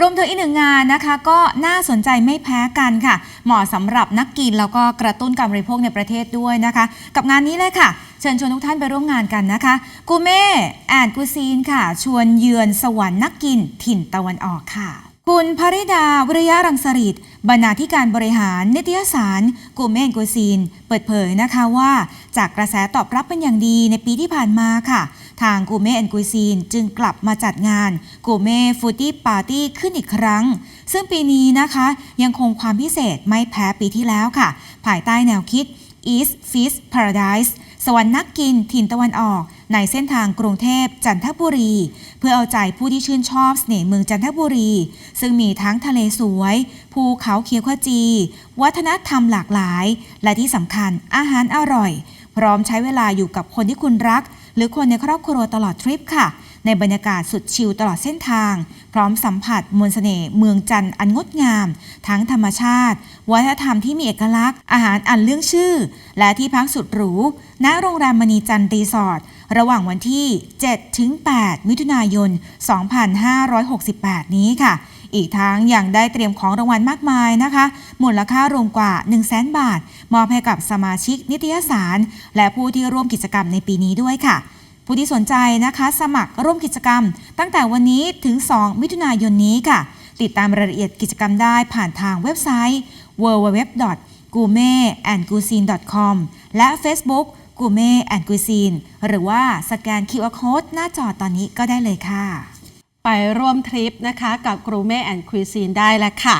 รวมถึงอีกหนึ่งงานนะคะก็น่าสนใจไม่แพ้กันค่ะ เหมาะสำหรับนักกินแล้วก็กระตุ้นการบริโภคในประเทศด้วยนะคะ กับงานนี้เลยค่ะ เชิญชวนทุกท่านไปร่วมงานกันนะคะกูเม่แอนกูซีนค่ะ ชวนเยือนสวรรค์นักกินถิ่นตะวันออกค่ะคุณภริดา วิริยะรังสริตบรรณาธิการบริหารนิตยสารกูเม่กูซีน เปิดเผยนะคะว่า จากกระแสตอบรับเป็นอย่างดีในปีที่ผ่านมาค่ะ ทางกูเม่แอนกุยซีนจึงกลับมาจัดงานกูเม่ฟูตี้ปาร์ตี้ขึ้นอีกครั้ง ซึ่งปีนี้นะคะยังคงความพิเศษไม่แพ้ปีที่แล้วค่ะ ภายใต้แนวคิด East Feast Paradise สวรรค์นักกินถิ่นตะวันออก ในเส้นทางกรุงเทพจันทบุรี เพื่อเอาใจผู้ที่ชื่นชอบเสน่ห์เมืองจันทบุรี ซึ่งมีทั้งทะเลสวย ภูเขาเขียวขจี วัฒนธรรมหลากหลาย และที่สำคัญอาหารอร่อย พร้อมใช้เวลาอยู่กับคนที่คุณรัก หรือคนในครอบครัวตลอดทริปค่ะ ในบรรยากาศสุดชิลตลอดเส้นทาง พร้อมสัมผัสมวลเสน่ห์เมืองจันทร์อันงดงาม ทั้งธรรมชาติ วัฒนธรรมที่มีเอกลักษณ์ อาหารอันเรื่องชื่อ และที่พักสุดหรูณโรงแรมมณีจันทร์รีสอร์ทระหว่างวันที่7ถึง8มิถุนายน 2568 นี้ค่ะ อีกทั้งยังได้เตรียมของรางวัลมากมายนะคะ มูลค่ารวมกว่า 1 0 0 0 0 0บาท มอบให้กับสมาชิกนิตยสาร และผู้ที่ร่วมกิจกรรมในปีนี้ด้วยค่ะ ผู้ที่สนใจนะคะสมัครร่วมกิจกรรม ตั้งแต่วันนี้ถึง 2 มิถุนายนนี้ค่ะ ติดตามรายละเอียดกิจกรรมได้ผ่านทางเว็บไซต์ www. g u m e a n d c u i s i n e com และ Facebook g u m e a n d c u i s i n e หรือว่าสแกน QR Code หน้าจอตอนนี้ก็ได้เลยค่ะ ไปร่วมทริปนะคะกับ g r o u m e t and Cuisine ได้แล้วค่ะ